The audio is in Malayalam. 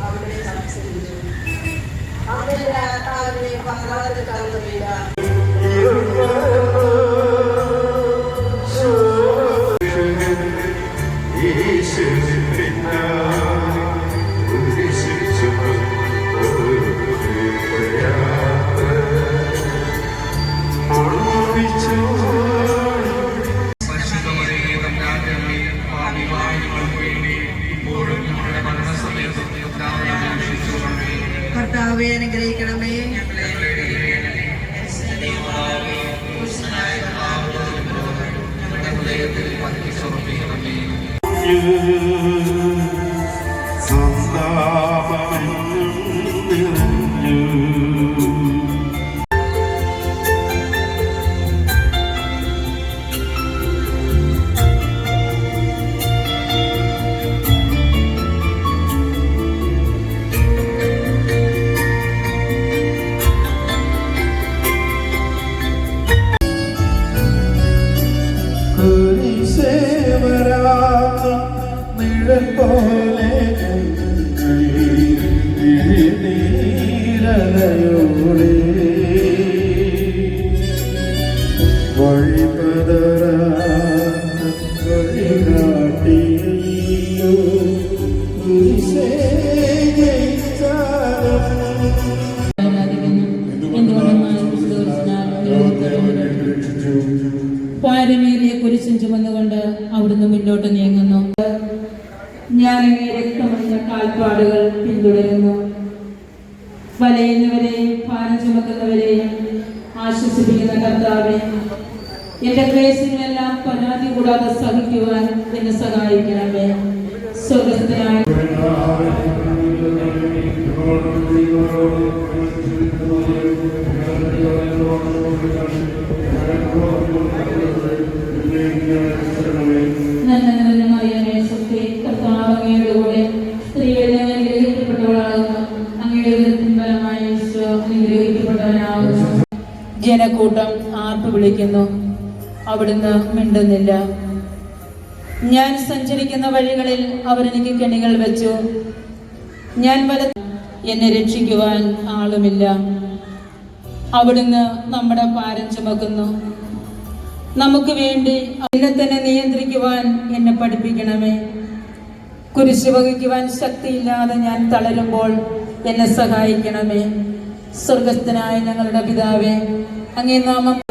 அவர்களை சமம் செய்கிறோம் அவர்களை பகவானுக்கு கலந்து வைத்தார் കർത്താവെ അനുഗ്രഹിക്കണമേ. ഞങ്ങളുടെ പോലെ നീരലയോടെ വഴിപതറ വഴികാട്ടിയോ പാരമേറിയ കുരിശും ചുമന്നുകൊണ്ട് അവിടുന്ന് മുന്നോട്ട് നീങ്ങുന്നു. ഞാൻ അങ്ങേ രക്തമണിഞ്ഞ കാൽപ്പാടുകൾ പിന്തുടരുന്നു. വലയുന്നവരെയും ഭാരം ചുമക്കുന്നവരെയും ആശ്വസിപ്പിക്കുന്ന കർത്താവെ എന്റെ ക്ലേശങ്ങളെല്ലാം പരാതി കൂടാതെ സഹിക്കുവാൻ എന്നെ സഹായിക്കണമേ. സ്വർഗസ്ഥനായ നല്ല ജനക്കൂട്ടം ആർപ്പ് വിളിക്കുന്നു. അവിടുന്ന് മിണ്ടുന്നില്ല. ഞാൻ സഞ്ചരിക്കുന്ന വഴികളിൽ അവരെനിക്ക് കെണികൾ വെച്ചു. ഞാൻ വല എന്നെ രക്ഷിക്കുവാൻ ആളുമില്ല. അവിടുന്ന് നമ്മുടെ ഭാരം ചുമക്കുന്നു. നമുക്ക് വേണ്ടി എന്നെ തന്നെ നിയന്ത്രിക്കുവാൻ എന്നെ പഠിപ്പിക്കണമേ. കുരിശ് വഹിക്കുവാൻ ശക്തിയില്ലാതെ ഞാൻ തളരുമ്പോൾ എന്നെ സഹായിക്കണമേ. സ്വർഗസ്ഥനായ ഞങ്ങളുടെ പിതാവേ അങ്ങേ നാമം അങ്ങേ